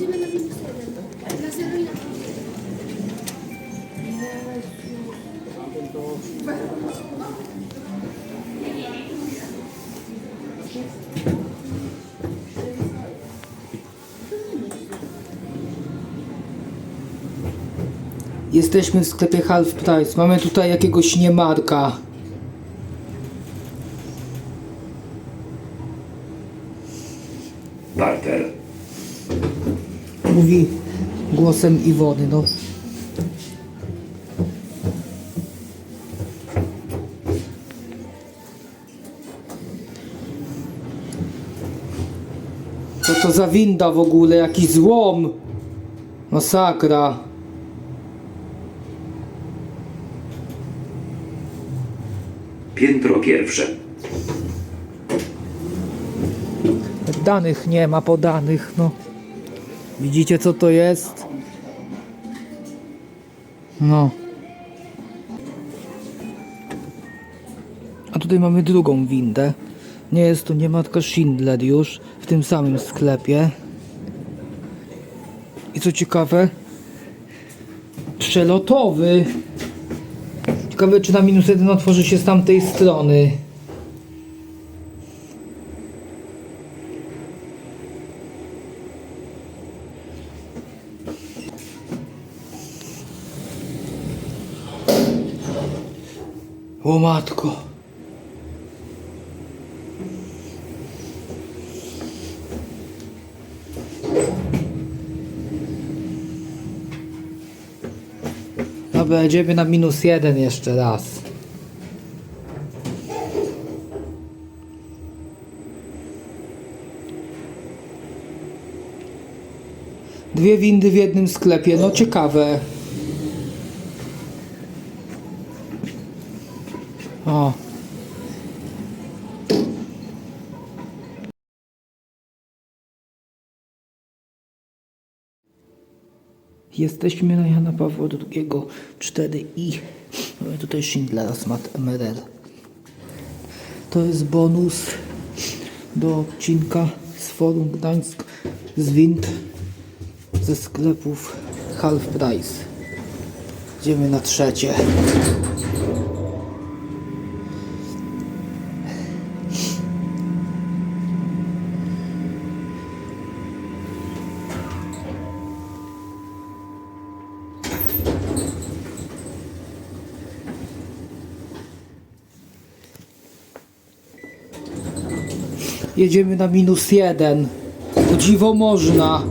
My jedziemy na minus jeden. Na zero i na. Jesteśmy w sklepie Half Price. Mamy tutaj jakiegoś niemarka. Barter. Mówi głosem Iwony, no. Co to za winda w ogóle? Jakiś złom! Masakra. Piętro pierwsze. Danych nie ma podanych, no. Widzicie co to jest? No. A tutaj mamy drugą windę. Nie jest to nie matka Schindler już w tym samym sklepie. I co ciekawe, przelotowy. Ciekawe czy na minus jeden otworzy się z tamtej strony. O matko. Dobra, jedziemy na minus jeden jeszcze raz. Dwie windy w jednym sklepie, no ciekawe. O. Jesteśmy na Jana Pawła II 4i. Mamy tutaj Schindlera Smart MRL. To jest bonus do odcinka z Forum Gdańsk z wind ze sklepów Half Price. Idziemy na trzecie. Jedziemy na minus jeden. O dziwo można.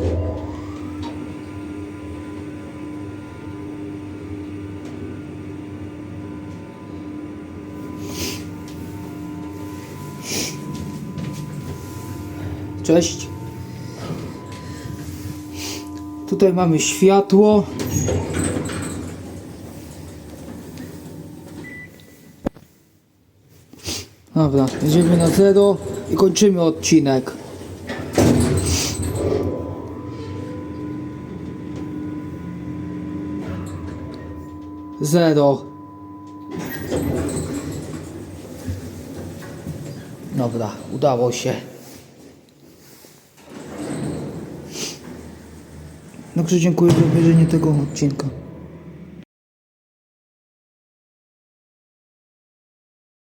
Cześć. Tutaj mamy światło. Dobra, jedziemy na zero i kończymy odcinek. Zero. Dobra, udało się. Także dziękuję za obejrzenie tego odcinka.